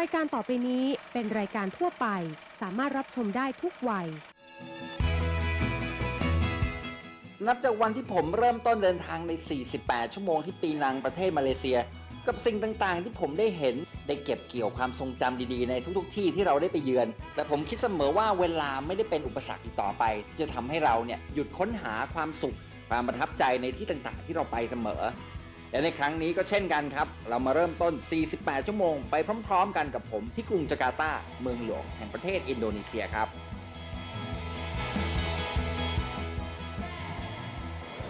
รายการต่อไปนี้เป็นรายการทั่วไป สามารถรับชมได้ทุกวัย นับจากวันที่ผมเริ่มต้นเดินทางใน 48 ชั่วโมงที่ปีนังประเทศมาเลเซีย กับสิ่งต่างๆ ที่ผมได้เห็นได้เก็บเกี่ยวความทรงจำดีๆ ในทุกๆ ที่ที่เราได้ไปเยือน แต่ผมคิดเสมอว่าเวลาไม่ได้เป็นอุปสรรคอีกต่อไป จะทำให้เราเนี่ยหยุดค้นหาความสุข ความประทับใจในที่ต่างๆ ที่เราไปเสมอ และในครั้งนี้ก็เช่นกันครับ เรามาเริ่มต้น 48 ชั่วโมงไปพร้อม ๆ กันกับผมที่กรุงจาการ์ตา เมืองหลวงแห่งประเทศอินโดนีเซียครับ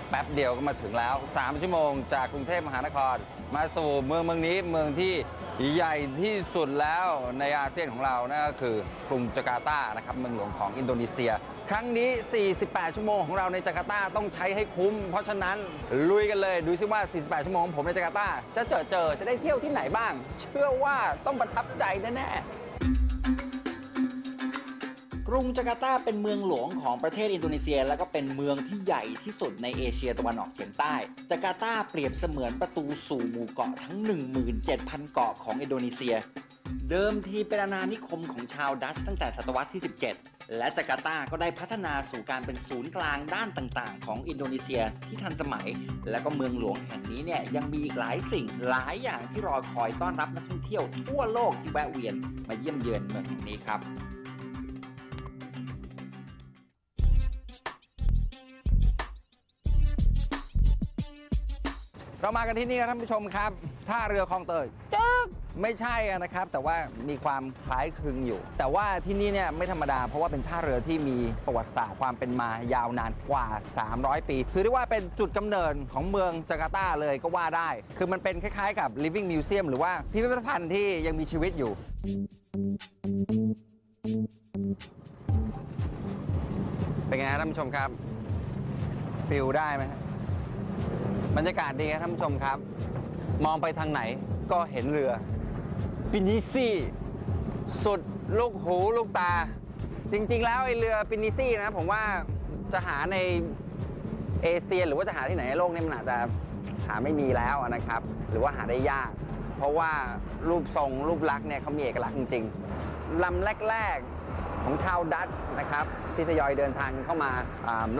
แป๊บเดียวก็มาถึงแล้ว 3 ชั่วโมงจากกรุงเทพมหานคร มาสู่เมืองเมืองนี้เมืองที่ใหญ่ที่สุดแล้วในอาเซียนของเรานั่นก็คือกรุงจาการ์ตานะครับเมืองหลวงของอินโดนีเซีย ครั้งนี้ 48 ชั่วโมงของเราในจาการ์ตาต้องใช้ให้คุ้ม เพราะฉะนั้นลุยกันเลย ดูซิว่า 48 ชั่วโมงของผมในจาการ์ตาจะเจอเจอจะได้เที่ยวที่ไหนบ้าง เชื่อว่าต้องประทับใจแน่ๆกรุงจาการ์ตาเป็นเมืองหลวงของประเทศอินโดนีเซีย และก็เป็นเมืองที่ใหญ่ที่สุดในเอเชียตะวันออกเฉียงใต้ จาการ์ตาเปรียบเสมือนประตูสู่หมู่เกาะทั้ง 17,000 เกาะของอินโดนีเซีย เดิมทีเป็นอาณานิคมของชาวดัชตั้งแต่ศตวรรษที่ 17 และจาการ์ตาก็ได้พัฒนาสู่การเป็นศูนย์กลางด้านต่างๆ ของอินโดนีเซียที่ทันสมัย และก็เมืองหลวงแห่งนี้เนี่ยยังมีอีกหลายสิ่งหลายอย่างที่รอคอยต้อนรับนักท่องเที่ยวทั่วโลกที่แวะเวียนมาเยี่ยมเยือนเมืองแห่งนี้ครับ เรามากันที่นี่ครับท่านผู้ชมครับท่าเรือคลองเตยจึ๊กไม่ใช่อะนะครับ แต่ว่ามีความคล้ายคลึงอยู่ แต่ว่าที่นี่เนี่ยไม่ธรรมดา เพราะว่าเป็นท่าเรือที่มีประวัติศาสตร์ความเป็นมายาวนานกว่า 300 ปีถือได้ว่าเป็นจุดกำเนิดของเมืองจาการ์ตาเลยก็ว่าได้ คือมันเป็นคล้ายๆกับ living museum หรือว่าพิพิธภัณฑ์ที่ยังมีชีวิตอยู่เป็นไงครับท่านผู้ชมครับฟิลได้ไหมฮะ บรรยากาศดีครับท่านผู้ชมครับ มองไปทางไหนก็เห็นเรือฟินิซี่ สุดลูกหูลูกตา จริง ๆ แล้วไอ้เรือฟินิซี่นะผมว่าจะหาในเอเชียหรือว่าจะหาที่ไหนในโลกนี่มันอาจจะหาไม่มีแล้วนะครับ หรือว่าหาได้ยาก เพราะว่ารูปทรงรูปลักษณ์เนี่ยเขามีเอกลักษณ์จริงๆลำแรก ๆ ของชาวดัตช์นะครับ ที่ทยอยเดินทางเข้ามา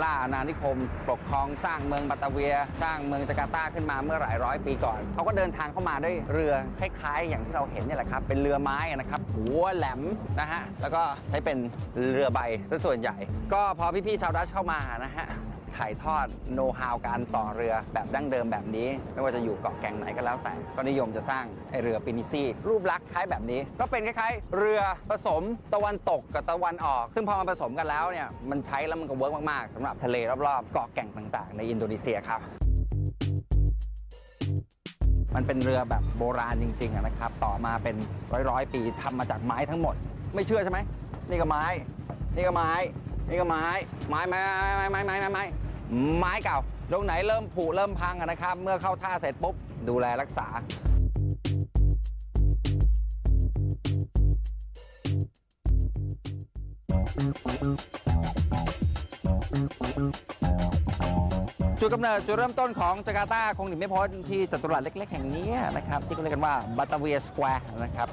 ล่าอาณานิคม ปกครองสร้างเมืองบัตาเวีย สร้างเมืองจาการ์ตาขึ้นมาเมื่อหลายร้อยปีก่อนเขาก็เดินทางเข้ามาด้วยเรือคล้ายๆ อย่างที่เราเห็นนี่แหละครับ เป็นเรือไม้นะครับหัวแหลมนะฮะแล้วก็ใช้เป็นเรือใบซะส่วนใหญ่ ก็พอพี่ๆชาวดัตช์เข้ามานะฮะ ถ่ายทอดโน้ตฮาวการต่อเรือแบบดั้งเดิมแบบนี้ ไม่ว่าจะอยู่เกาะแก่งไหนก็แล้วแต่ ก็นิยมจะสร้างไอเรือปินิซี่ รูปลักษณ์คล้ายแบบนี้ ก็เป็นคล้ายๆ เรือผสมตะวันตกกับตะวันออก ซึ่งพอมันผสมกันแล้วเนี่ยมันใช้แล้วมันก็เวิร์กมากๆสำหรับทะเลรอบๆเกาะแก่งต่างๆ ในอินโดนีเซียครับมันเป็นเรือแบบโบราณจริงๆนะครับ ต่อมาเป็นร้อยๆ ปีทำมาจากไม้ทั้งหมด ไม่เชื่อใช่ไหมนี่ก็ไม้ นี่ก็ไม้ นี่ก็ไม้ ไม้ไม้ไม้ไม้ไม้ไม้ ไม้เก่าตรงไหนเริ่มผุเริ่มพังนะครับ เมื่อเข้าท่าเสร็จปุ๊บ ดูแลรักษาจุดกำเนิดจุดเริ่มต้นของจาการ์ตาคงหนีไม่พ้นที่จัตุรัสเล็ก ๆ แห่งนี้นะครับ ที่เขาเรียกกันว่าบัตาเวียสแควร์นะครับ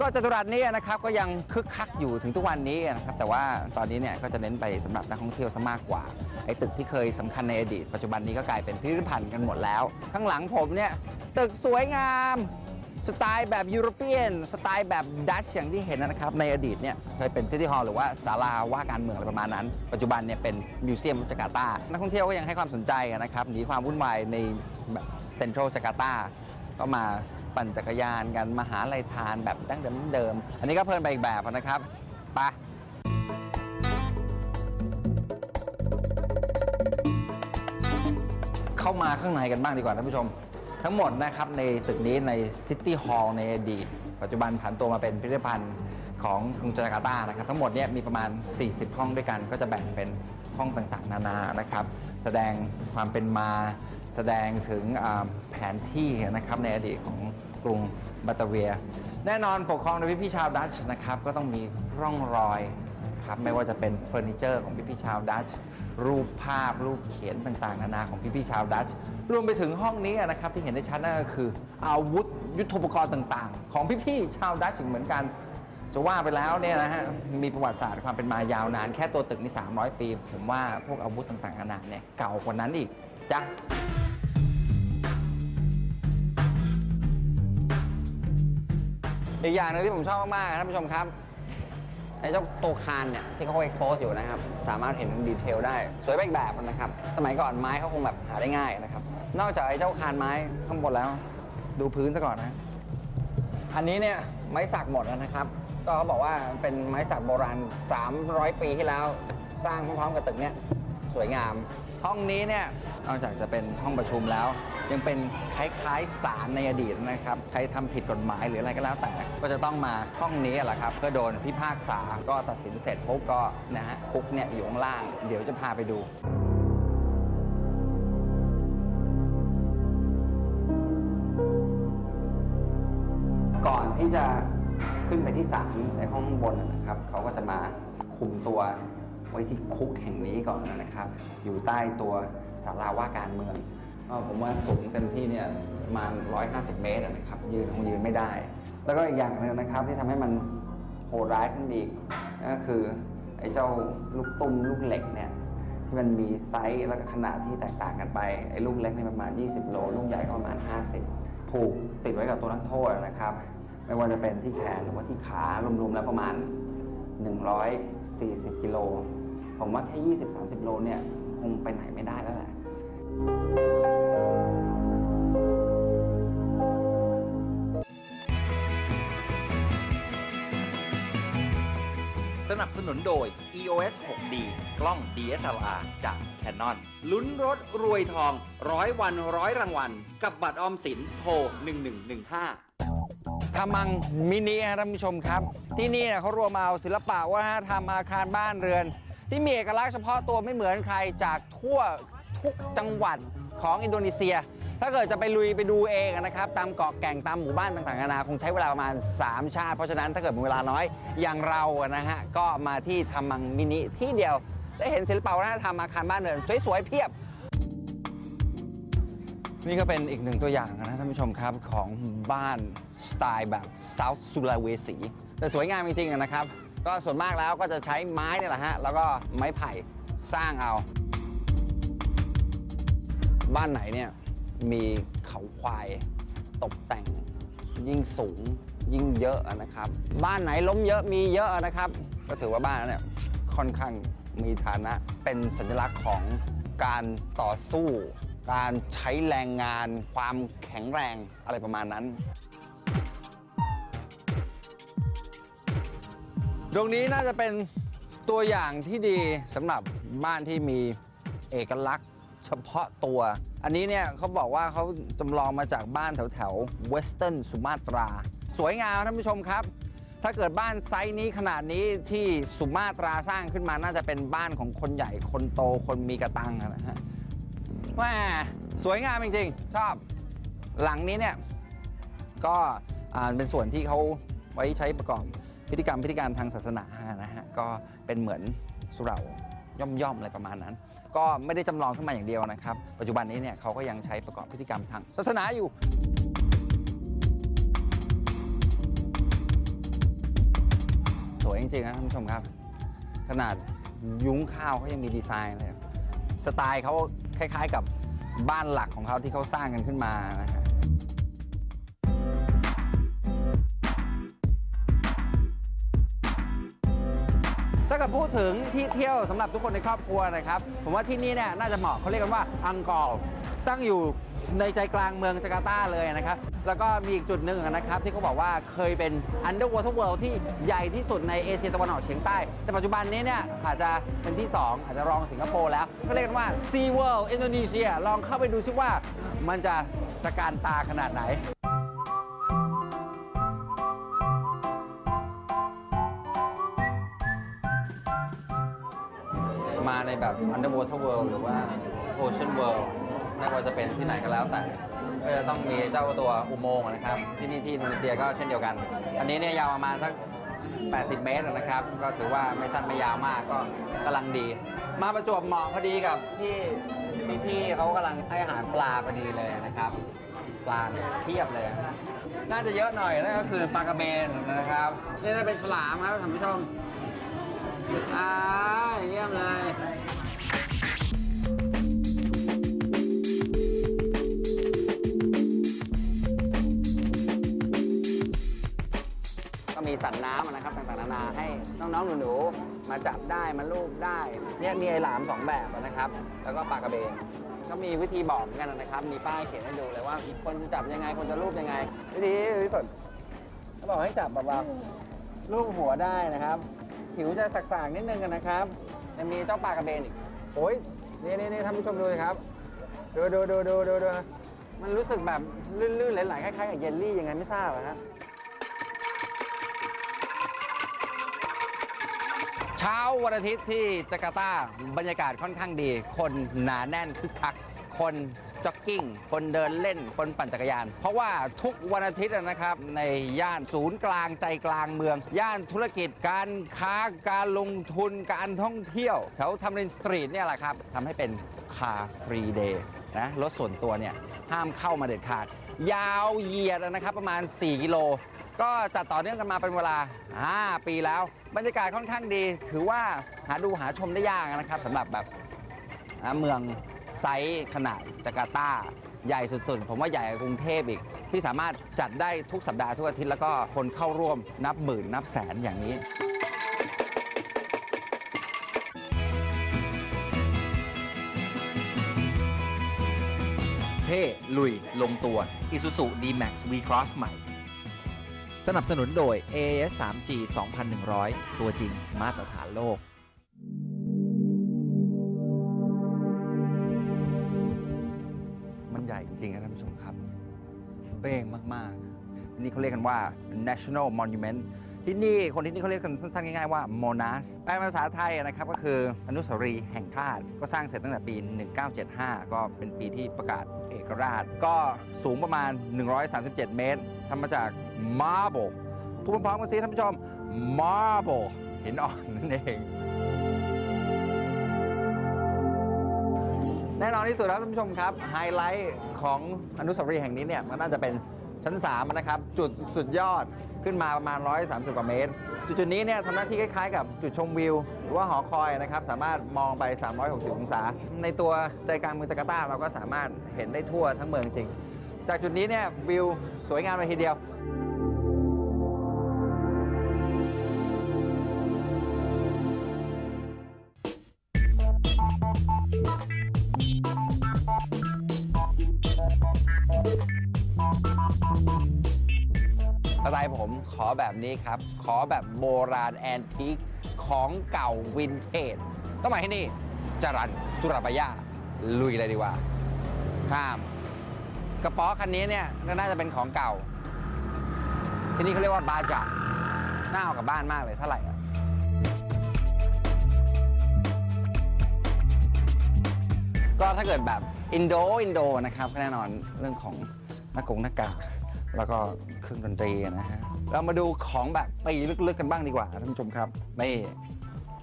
ก็จัตุรัสนี้นะครับก็ยังคึกคักอยู่ถึงทุกวันนี้นะครับแต่ว่าตอนนี้เนี่ยก็จะเน้นไปสำหรับนักท่องเที่ยวซะมากกว่าไอ้ตึกที่เคยสำคัญในอดีต ปัจจุบันนี้ก็กลายเป็นพิพิธภัณฑ์กันหมดแล้ว ข้างหลังผมเนี่ยตึกสวยงามสไตล์แบบยุโรเปียนสไตล์แบบดัชอย่างที่เห็นนะครับ ในอดีตเนี่ยเคยเป็นซิตี้ฮอลล์หรือว่าศาลาว่าการเมืองอะไรประมาณนั้น ปัจจุบันเนี่ยเป็นมิวเซียมจาการ์ตา นักท่องเที่ยวก็ยังให้ความสนใจนะครับหนีความวุ่นวายในแบบเซ็นทรัลจาการ์ตา ก็มา ปั่นจักรยานกันมาหาอะไรทานแบบดั้งเดิมเดิมอันนี้ก็เพลินไปอีกแบบนะครับไปเข้ามาข้างในกันบ้างดีกว่าท่านผู้ชม ทั้งหมดนะครับในตึกนี้ในซิตี้ฮอลล์ในอดีต ปัจจุบันผันตัวมาเป็นพิพิธภัณฑ์ของกรุงจาการ์ตานะครับทั้งหมดเนี่ยมีประมาณ 40 ห้องด้วยกัน ก็จะแบ่งเป็นห้องต่างๆ นานานะครับ แสดงความเป็นมาแสดงถึงแผนที่นะครับในอดีตของ กรุงบัตเวีย แน่นอนปกครองโดยพี่ๆชาวดัตช์นะครับ ก็ต้องมีร่องรอยครับไม่ว่าจะเป็นเฟอร์นิเจอร์ของพี่พี่ชาวดัตช์รูปภาพรูปเขียนต่างๆ นานาของพี่ๆชาวดัตช์รวมไปถึงห้องนี้นะครับที่เห็นได้ชัดนั่นก็คือ อาวุธยุทโธปกรณ์ต่าง ๆ ของพี่ๆชาวดัตช์เหมือนกันจะว่าไปแล้วเนี่ยนะฮะมีประวัติศาสตร์ความเป็นมายาวนาน แค่ตัวตึกนี่300 ปี ผมว่าพวกอาวุธต่างๆนานาเนี่ยเก่ากว่านั้นอีกจ้ะ อีกอย่างหนึงที่ผมชอบมากๆท่านผู้ชมครับไอ้เจ้าตัวคานเนี่ยที่เขา expose อยู่นะครับ สามารถเห็นดีเทลได้สวยไปอีกแบบนะครับ สมัยก่อนไม้เขาคงแบบหาได้ง่ายนะครับ นอกจากไอ้เจ้าคานไม้ข้างบนแล้ว ดูพื้นซะก่อนนะ อันนี้เนี่ยไม้สักหมดแล้วนะครับ ก็เขาบอกว่าเป็นไม้สักโบราณ 300 ปีที่แล้วสร้างพร้อมๆกับตึกเนี่ยสวยงาม ห้องนี้เนี่ยนอกจากจะเป็นห้องประชุมแล้ว ยังเป็นคล้ายๆศาลในอดีตนะครับ ใครทำผิดกฎหมายหรืออะไรก็แล้วแต่ ก็จะต้องมาห้องนี้แหละครับ เพื่อโดนพิพากษา ก็ตัดสินเสร็จปุ๊บก็นะฮะคุกเนี่ยอยู่ข้างล่าง เดี๋ยวจะพาไปดูก่อนที่จะขึ้นไปที่ศาลในห้องบนนะนะครับ เขาก็จะมาคุมตัวไว้ที่คุกแห่งนี้ก่อนนะครับ อยู่ใต้ตัวศาลาว่าการเมือง ก็ผมว่าสูงเต็มที่เนี่ยประมาณ 150 เมตรนะครับ ยืนคงยืนไม่ได้ แล้วก็อีกอย่างหนึ่งนะครับที่ทำให้มันโหดร้ายขึ้นอีกก็คือไอ้เจ้าลูกตุ้มลูกเหล็กเนี่ยที่มันมีไซส์แล้วก็ขนาดที่แตกต่างกันไปไอ้ลูกเล็กนี่ประมาณ 20 โล ลูกใหญ่ก็ประมาณ 50 ผูกติดไว้กับตัวนักโทษนะครับ ไม่ว่าจะเป็นที่แขนหรือว่าที่ขารวมๆแล้วประมาณ 140 กิโล ผมว่าแค่ 20-30 โลเนี่ยคงไปไหนไม่ได้แล้วแหละ นับสนุนโดย EOS 6D กล้อง DSLR จาก Canon ลุ้นรถรวยทองร้อยวันร้อยรางวัล กับบัตรออมสินโทร 1115ทามังมินิครับท่านผู้ชมครับ ที่นี่เนี่ยเขารวมเอาศิลปะวัฒนธรรมอาคารบ้านเรือน ที่มีเอกลักษณ์เฉพาะตัวไม่เหมือนใครจากทั่วทุกจังหวัดของอินโดนีเซีย ถ้าเกิดจะไปลุยไปดูเองนะครับ ตามเกาะแก่งตามหมู่บ้านต่างๆนานาคงใช้เวลาประมาณ 3 ชาติ เพราะฉะนั้นถ้าเกิดมีเวลาน้อยอย่างเรานะฮะก็มาที่ทามังมินิที่เดียวได้เห็นศิลปะวัฒนธรรมอาคารบ้านเรือนสวยๆเพียบ นี่ก็เป็นอีกหนึ่งตัวอย่างนะท่านผู้ชมครับของบ้านสไตล์แบบ South Sulawesi แต่สวยงามจริงๆนะครับ ก็ส่วนมากแล้วก็จะใช้ไม้นี่แหละฮะแล้วก็ไม้ไผ่สร้างเอา บ้านไหนเนี่ย มีเขาควาย ตกแต่งยิ่งสูงยิ่งเยอะนะครับ บ้านไหนล้มเยอะมีเยอะนะครับ ก็ถือว่าบ้านนั้นเนี่ยค่อนข้างมีฐานะเป็นสัญลักษณ์ของการต่อสู้ การใช้แรงงาน ความแข็งแรงอะไรประมาณนั้นตรงนี้น่าจะเป็นตัวอย่างที่ดีสำหรับบ้านที่มีเอกลักษณ์เฉพาะตัว อันนี้เนี่ยเขาบอกว่าเขาจำลองมาจากบ้านแถวแถวเวสเทิร์นสุมาตรา สวยงามท่านผู้ชมครับ ถ้าเกิดบ้านไซส์นี้ขนาดนี้ที่สุมาตราสร้างขึ้นมาน่าจะเป็นบ้านของคนใหญ่คนโตคนมีกระตังนะฮะแหม่สวยงามจริงๆ ชอบหลังนี้เนี่ยก็เป็นส่วนที่เขาไว้ใช้ประกอบพิธีกรรมพิธีการทางศาสนานะฮะก็เป็นเหมือนสุเหร่าย่อมๆอะไรประมาณนั้น ก็ไม่ได้จำลองขึ้นมาอย่างเดียวนะครับ ปัจจุบันนี้เนี่ยเขาก็ยังใช้ประกอบพิธีกรรมทางศาสนาอยู่ สวยจริงๆนะท่านผู้ชมครับ ขนาดยุ้งข้าวเขายังมีดีไซน์เลย สไตล์เขาคล้ายๆกับบ้านหลักของเขาที่เขาสร้างกันขึ้นมานะฮะ กิดพูดถึงที่เที่ยวสำหรับทุกคนในครอบครัวนะครับ ผมว่าที่นี่เนี่ยน่าจะเหมาะเขาเรียกกันว่าอังกอร์ตั้งอยู่ในใจกลางเมืองจาการ์ตาเลยนะครับ แล้วก็มีอีกจุดหนึ่งนะครับ ที่เขาบอกว่าเคยเป็น Underwater World ที่ใหญ่ที่สุดในเอเชียตะวันออกเฉียงใต้ แต่ปัจจุบันนี้เนี่ยอาจจะเป็นที่ 2 อาจจะรองสิงคโปร์แล้ว ก็เรียกกันว่า Sea World อินโดนีเซียลองเข้าไปดูซิว่ามันจะตะการตาขนาดไหน ในแบบ Underwater World หรือว่า Ocean World ไม่ว่าจะเป็นที่ไหนก็แล้วแต่ ก็จะต้องมีเจ้าตัวอุโมงค์นะครับ ที่นี่ที่อินโดนีเซียก็เช่นเดียวกัน อันนี้เนี่ยยาวประมาณสัก 80 เมตรนะครับ ก็ถือว่าไม่สั้นไม่ยาวมากก็กำลังดี มาประจวบเหมาะพอดีกับที่พี่ๆเขากำลังให้อาหารปลาพอดีเลยนะครับ ปลาเนี่ยเทียบเลย น่าจะเยอะหน่อยนั่นก็คือปลากระเบนนะครับ นี่จะเป็นฉลามครับท่านผู้ชมอ่าเยี่ยมเลย สัตว์น้ำนะครับต่างๆนานาให้น้องๆหนูๆมาจับได้มาลูบได้เนี่ยมีไอหลามสองแบบนะครับ แล้วก็ปลากระเบนก็มีวิธีบอกเหมือนกันนะครับ มีป้ายเขียนให้ดูเลยว่าคนจะจับยังไงคนจะลูบยังไง วิธีที่สุดเขาบอกให้จับแบบว่าลูบหัวได้นะครับ ผิวจะสักๆนิดนึงกันนะครับยังมีเจ้าปลากระเบนอีกโอ้ยนี่นี่นี่ท่านผู้ชมดูสิครับดูดูดูดูดูดูมันรู้สึกแบบลื่นๆไหลๆคล้ายๆกับเยลลี่ยังไงไม่ทราบอะครั ช้าวันอาทิตย์ที่จาการ์ตาบรรยากาศค่อนข้างดี คนหนาแน่นคึกคัก คนจ็อกกิ้ง คนเดินเล่น คนปั่นจักรยาน เพราะว่าทุกวันอาทิตย์นะครับ ในย่านศูนย์กลางใจกลางเมือง ย่านธุรกิจการค้าการลงทุนการท่องเที่ยวแถวทำรินสตรีทเนี่ยแหละครับทำให้เป็นคาฟรีเดย์นะรถส่วนตัวเนี่ยห้ามเข้ามาเด็ดขาด ยาวเหยียดนะครับประมาณ 4 กิโล ก็จัดต่อเนื่องกันมาเป็นเวลา 5 ปีแล้ว บรรยากาศค่อนข้างดี ถือว่าหาดูหาชมได้ยากนะครับสำหรับแบบเมืองไซส์ขนาดจาการ์ตาใหญ่สุดๆ ผมว่าใหญ่กว่ากรุงเทพอีก ที่สามารถจัดได้ทุกสัปดาห์ทุกอาทิตย์แล้วก็คนเข้าร่วมนับหมื่นนับแสนอย่างนี้เท่ลุยลงตัว Isuzu D-Max V-Cross ใหม่ สนับสนุนโดย AS 3G 2100 ตัวจริงมาตรฐานโลก มันใหญ่จริงๆนะท่านผู้ชมครับ เป้งมากๆ นี่เขาเรียกกันว่า national monument ที่นี่คนที่นี่เขาเรียกกันสั้นๆ ง่ายๆว่า monas แปลเป็นภาษาไทยนะครับก็คืออนุสาวรีย์แห่งชาติ ก็สร้างเสร็จตั้งแต่ปี 1975 ก็เป็นปีที่ประกาศเอกราช ก็สูงประมาณ 137 เมตรทำมาจาก marble พูดพร้อมกันสิท่านผู้ชม marble หินอ่อนนั่นเอง แน่นอนที่สุดแล้วท่านผู้ชมครับ ไฮไลท์ของอนุสาวรีย์แห่งนี้เนี่ยมันน่าจะเป็นชั้น 3 นะครับ จุดสุดยอดขึ้นมาประมาณ 130 กว่าเมตร จุดๆนี้เนี่ยทำหน้าที่คล้ายๆกับจุดชมวิว หรือว่าหอคอยนะครับ สามารถมองไป 360 องศา ในตัวใจกลางเมืองจาการ์ตาเราก็สามารถเห็นได้ทั่วทั้งเมืองจริง จากจุดนี้เนี่ยวิวสวยงามเลยทีเดียว ผมขอแบบนี้ครับ ขอแบบโบราณแอนทิคของเก่าวินเทจต้องมาที่นี่จรันตุรปยาลุยเลยดีกว่า ข้าม กระป๋อคันนี้เนี่ยน่าจะเป็นของเก่า ที่นี่เขาเรียกว่าบาจ่าน่าเอากลับบ้านมากเลยเท่าไหร่อะก็ถ้าเกิดแบบอินโดอินโดนะครับแน่นอนเรื่องของหน้ากงหน้ากาก แล้วก็เครื่องดนตรีนะฮะเรามาดูของแบบปีลึกๆกันบ้างดีกว่าท่านผู้ชมครับนี่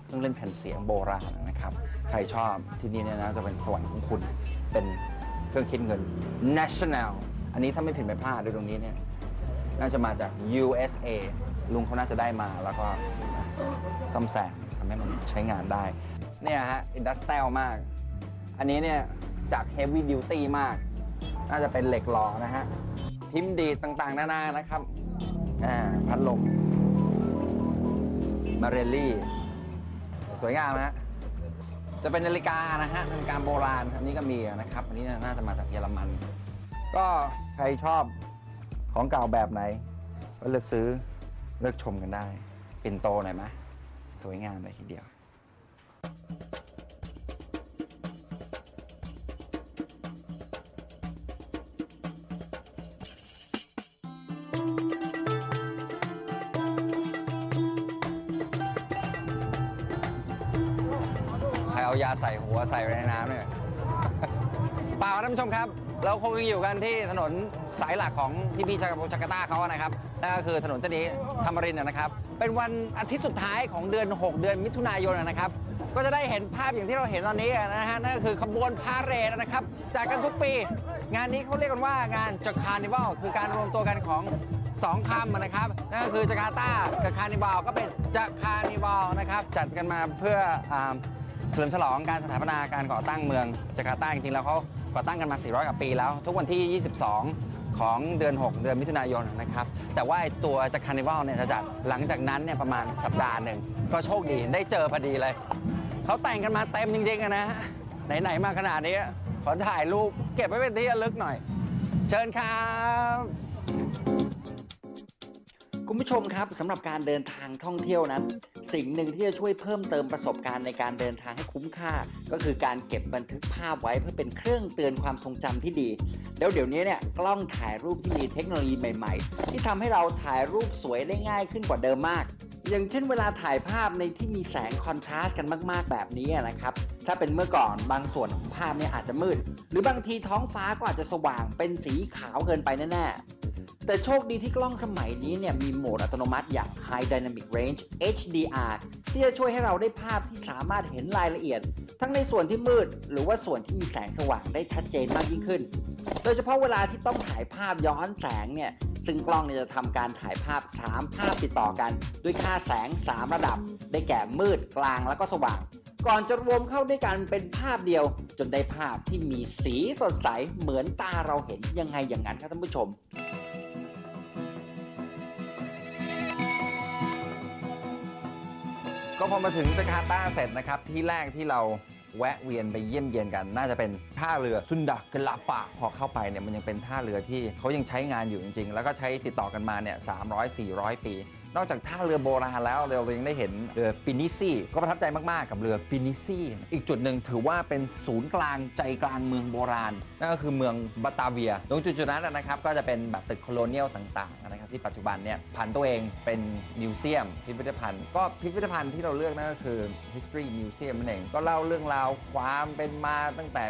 เครื่องเล่นแผ่นเสียงโบราณนะครับ ใครชอบที่นี่เนี่ยนะจะเป็นสวรรค์ของคุณเป็นเครื่องคิดเงิน national อันนี้ถ้าไม่ผิดไม่พลาดดูตรงนี้เนี่ยน่าจะมาจาก USA ลุงเขาน่าจะได้มาแล้วก็ซ่อมแซมทำให้มันใช้งานได้ เนี่ยฮะอินดัสเต l มาก อันนี้เนี่ยจาก Heavy Duty มาก น่าจะเป็นเหล็กหล่อนะฮะ พิมพ์ดีดต่างๆ นานานะครับ อ่า พัดลม มาเรลลี่ สวยงามนะฮะ จะเป็นนาฬิกานะฮะนาฬิกาโบราณ อันนี้ก็มีนะครับ อันนี้น่าจะมาจากเยอรมัน ก็ใครชอบของเก่าแบบไหนก็เลือกซื้อเลือกชมกันได้ ปิ่นโตหน่อยไหมสวยงามเลยทีเดียว ไว้ในน้ำเนี่ยเปล่าท่านผู้ชมครับ เราคงยังอยู่กันที่ถนนสายหลักของที่พี่จากจาการ์ตาเขานะครับ นั่นก็คือถนนเส้นนี้ธรรมรินทร์นะครับ เป็นวันอาทิตย์สุดท้ายของเดือน 6 เดือนมิถุนายนนะครับ ก็จะได้เห็นภาพอย่างที่เราเห็นตอนนี้นะฮะ นั่นก็คือขบวนพาเหรดนะครับ จากกันทุกปี งานนี้เขาเรียกกันว่างานจักคานิวัลคือการรวมตัวกันของสองคำนะครับนั่นก็คือจาการ์ตากับคาร์นิวัลก็เป็นจักคาร์นิวัลนะครับ จัดกันมาเพื่ออ เฉลิมฉลองการสถาปนาการก่อตั้งเมืองจาการ์ตาจริงๆแล้วเขาก่อตั้งกันมา 400 กว่าปีแล้ว ทุกวันที่ 22 ของเดือน 6 เดือนมิถุนายนนะครับ แต่ว่าตัวจากคาร์นิวัลเนี่ยจะจัดหลังจากนั้นเนี่ยประมาณสัปดาห์หนึ่ง ก็โชคดีได้เจอพอดีเลย เขาแต่งกันมาเต็มจริงๆอะนะไหนๆมาขนาดนี้ ขอถ่ายรูปเก็บไว้เป็นที่ระลึกหน่อย เชิญครับคุณผู้ชมครับสำหรับการเดินทางท่องเที่ยวนั้น สิ่งหนึ่งที่จะช่วยเพิ่มเติมประสบการณ์ในการเดินทางให้คุ้มค่า ก็คือการเก็บบันทึกภาพไว้เพื่อเป็นเครื่องเตือนความทรงจำที่ดี แล้วเดี๋ยวนี้เนี่ยกล้องถ่ายรูปที่มีเทคโนโลยีใหม่ ๆ ที่ทำให้เราถ่ายรูปสวยได้ง่ายขึ้นกว่าเดิมมากอย่างเช่นเวลาถ่ายภาพในที่มีแสงคอนทราสต์กันมากๆ แบบนี้นะครับ ถ้าเป็นเมื่อก่อนบางส่วนของภาพเนี่ยอาจจะมืด หรือบางทีท้องฟ้าก็อาจจะสว่างเป็นสีขาวเกินไปแน่ๆ แต่โชคดีที่กล้องสมัยนี้เนี่ยมีโหมดอัตโนมัติอย่าง High Dynamic Range HDR ที่จะช่วยให้เราได้ภาพที่สามารถเห็นรายละเอียด ทั้งในส่วนที่มืด หรือว่าส่วนที่มีแสงสว่างได้ชัดเจนมากยิ่งขึ้น โดยเฉพาะเวลาที่ต้องถ่ายภาพย้อนแสงเนี่ยซึ่งกล้องเนี่ยจะทำการถ่ายภาพ 3 ภาพติดต่อกัน ด้วยค่าแสง 3 ระดับ ได้แก่มืดกลางแล้วก็สว่าง ก่อนจะรวมเข้าด้วยกันเป็นภาพเดียว จนได้ภาพที่มีสีสดใสเหมือนตาเราเห็นยังไงอย่างนั้นครับท่านผู้ชม ก็พอมาถึงจาการ์ตาเสร็จนะครับ ที่แรกที่เราแวะเวียนไปเยี่ยมเยียนกัน น่าจะเป็นท่าเรือซุนดักลาปะพอเข้าไปเนี่ยมันยังเป็นท่าเรือที่เขายังใช้งานอยู่จริง ๆ แล้วก็ใช้ติดต่อกันมาเนี่ย300 400ปี นอกจากท่าเรือโบราณแล้วเรายังได้เห็นเรือปินิซี่ก็ประทับใจมากๆกับเรือปินิซี่อีกจุดหนึ่งถือว่าเป็นศูนย์กลางใจกลางเมืองโบราณนั่นก็คือเมืองบาตาเวีย ตรงจุดๆนั้นนะครับก็จะเป็นแบบตึกโคโลเนียลต่างๆนะครับที่ปัจจุบันเนี่ยผันตัวเองเป็นมิวเซียมพิพิธภัณฑ์ก็พิพิธภัณฑ์ที่เราเลือกนั่นก็คือ history museum นั่นเองก็เล่าเรื่องราวความเป็นมาตั้งแต่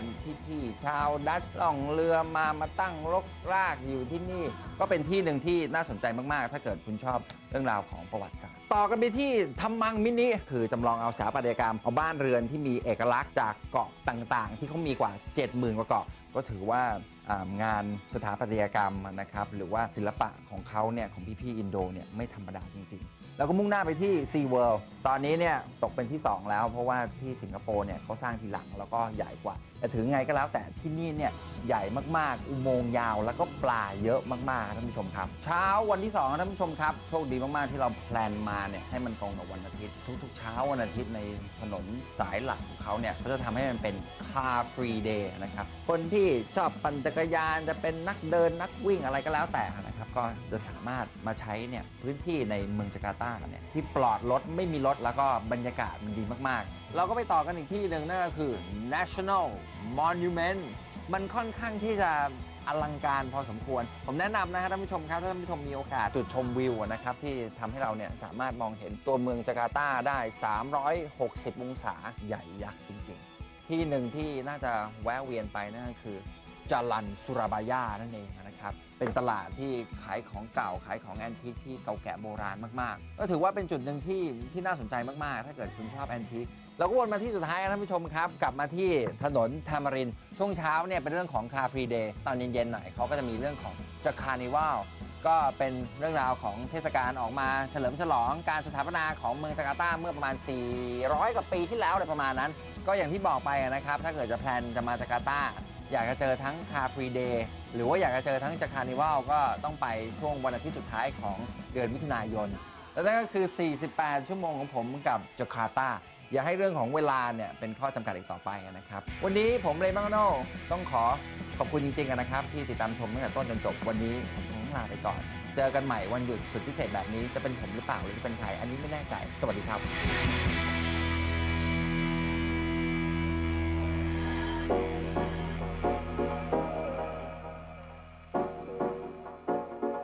พี่ๆชาวดัตช์ล่องเรือมามาตั้งรกรากอยู่ที่นี่ ก็เป็นที่หนึ่งที่น่าสนใจมากๆ ถ้าเกิดคุณชอบเรื่องราวของประวัติศาสตร์ ต่อกันไปที่ทำมังมินิคือจำลองเอาสถาปัตยกรรมเอาบ้านเรือนที่มีเอกลักษณ์จากเกาะต่างๆ ที่เขามีกว่า 70,000 กว่าเกาะ ก็ถือว่าอ่างานสถาปัตยกรรมนะครับหรือว่าศิลปะของเขาเนี่ยของพี่ๆอินโดเนี่ยไม่ธรรมดาจริงๆ แล้วก็มุ่งหน้าไปที่ Sea World ตอนนี้เนี่ยตกเป็นที่ 2 แล้ว เพราะว่าที่สิงคโปร์เนี่ยเขาสร้างทีหลังแล้วก็ใหญ่กว่า แต่ถึงไงก็แล้วแต่ที่นี่เนี่ยใหญ่มากๆ อุโมงค์ยาวแล้วก็ปลาเยอะมากๆท่านผู้ชมครับ เช้าวันที่2ท่านผู้ชมครับโชคดีมากๆที่เราแพลนมาเนี่ยให้มันตรงกับวันอาทิตย์ ทุกๆ เช้าวันอาทิตย์ในถนนสายหลักของเขาเนี่ยเขาจะทำให้มันเป็น car free day นะครับคนที่ชอบปั่นจักรยานจะเป็นนักเดินนักวิ่งอะไรก็แล้วแต่นะครับก็จะสามารถมาใช้เนี่ยพื้นที่ในเมืองจาการ์ตาเนี่ยที่ปลอดรถไม่มีรถแล้วก็บรรยากาศมันดีมากๆ เราก็ไปต่อกันอีกที่หนึ่งนั่นก็คือ National Monument มันค่อนข้างที่จะอลังการพอสมควร ผมแนะนำนะครับท่านผู้ชมครับถ้าท่านผู้ชมมีโอกาสจุดชมวิวนะครับที่ทำให้เราเนี่ยสามารถมองเห็นตัวเมืองจาการ์ตาได้ 360 องศาใหญ่ยักษ์จริง ๆ ที่หนึ่งที่น่าจะแวะเวียนไปนั่นก็คือ จารันสุราบายานั่นเองนะครับ เป็นตลาดที่ขายของเก่าขายของแอนทิคที่เก่าแก่โบราณมากๆ ก็ถือว่าเป็นจุดหนึ่งที่ที่น่าสนใจมากๆ ถ้าเกิดคุณชอบแอนทิคเราก็วนมาที่สุดท้ายนะท่านผู้ชมครับ กลับมาที่ถนนธามรินช่วงเช้าเนี่ยเป็นเรื่องของคาฟรีเดย์ตอนเย็นๆหน่อยเขาก็จะมีเรื่องของจะคาร์นิวัลก็เป็นเรื่องราวของเทศกาลออกมาเฉลิมฉลองการสถาปนาของเมืองจาการ์ตาเมื่อประมาณ 400 กว่าปีที่แล้วอะไรประมาณนั้น ก็อย่างที่บอกไปนะครับ ถ้าเกิดจะแพลนจะมาจาการ์ตา อยากจะเจอทั้งคาฟรีเดย์หรือว่าอยากจะเจอทั้งจากคานิวัลก็ต้องไปช่วงวันอาทิตย์สุดท้ายของเดือนมิถุนายน และนั่นก็คือ 48 ชั่วโมงของผมกับจาการ์ตา อย่าให้เรื่องของเวลาเนี่ยเป็นข้อจำกัดอีกต่อไปนะครับ วันนี้ผมเลมังโนต้องขอขอบคุณจริงๆนะครับ ที่ติดตามชมตั้งแต่ต้นจนจบวันนี้ผมลาไปก่อน เจอกันใหม่วันหยุดสุดพิเศษแบบนี้จะเป็นผมหรือเปล่าหรือจะเป็นใครอันนี้ไม่แน่ใจ สวัสดีครับ